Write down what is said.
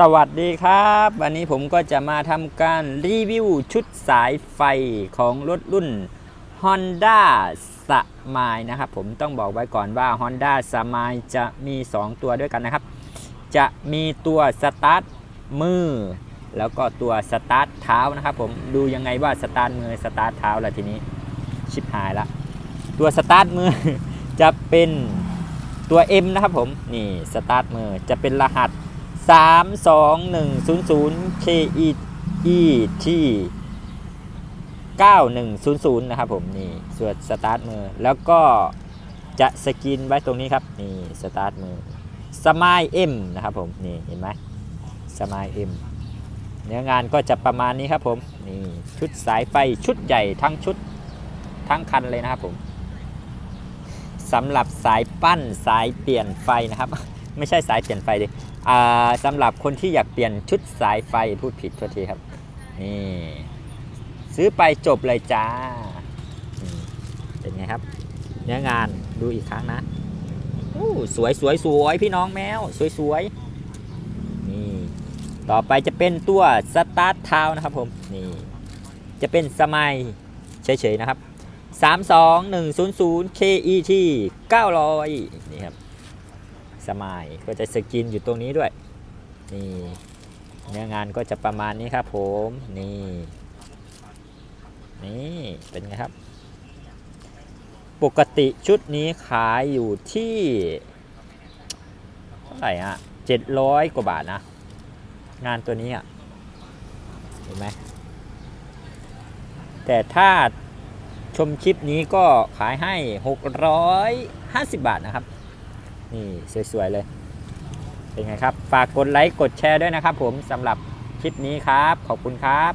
สวัสดีครับ วันนี้ผมก็จะมาทำการรีวิวชุดสายไฟของรถรุ่น Honda s m i นะครับ ผมต้องบอกไว้ก่อนว่า Honda s m i จะมี 2 ตัวด้วยกันนะครับ จะมีตัวสตาร์ทมือ แล้วก็ตัวสตาร์ทเท้านะครับผมดูยังไงว่าสตาร์ทมือสตาร์ทเท้าละทีนี้ชิบหายละตัวสตาร์ทมือจะเป็นตัว M นะครับผมนี่สตาร์ทมือจะเป็นรหัส 32100 KE E T 9100 นะครับผมนี่ส่วนสตาร์ทมือ แล้วก็จะสกรีนไว้ตรงนี้ครับนี่สตาร์ทมือสมายเอ็มนะครับผมนี่เห็นไหมสมายเอ็มเนื้องานก็จะประมาณนี้ครับผมนี่ชุดสายไฟชุดใหญ่ทั้งชุดทั้งคันเลยนะครับผมสำหรับสายปั้นสายเปลี่ยนไฟนะครับ ไม่ใช่สายเปลี่ยนไฟดิอ่าสำหรับคนที่อยากเปลี่ยนชุดสายไฟพูดผิดโทษทีครับ นี่ ซื้อไปจบเลยจ้า เป็นไงครับ เนื้องานดูอีกครั้งนะอู้สวยสวยสวยพี่น้องแมว สวยสวยนี่ต่อไปจะเป็นตัวสตาร์ทเท้านะครับผมนี่จะเป็นสมัยเฉยๆนะครับ 32100 KET 900 นี่ครับ สมายก็จะสกินอยู่ตรงนี้ด้วย นี่เนื้องานก็จะประมาณนี้ครับผมนี่นี่เป็นไงครับ ปกติชุดนี้ขายอยู่ที่เท่าไหร่อะเจ็ดร้อยกว่าบาทนะ งานตัวนี้อะเห็นไหมแต่ถ้าชมคลิปนี้ก็ขายให้ 650 บาทนะครับ นี่สวยๆเลย เป็นไงครับ ฝากกดไลค์กดแชร์ด้วยนะครับผมสำหรับคลิปนี้ครับ ขอบคุณครับ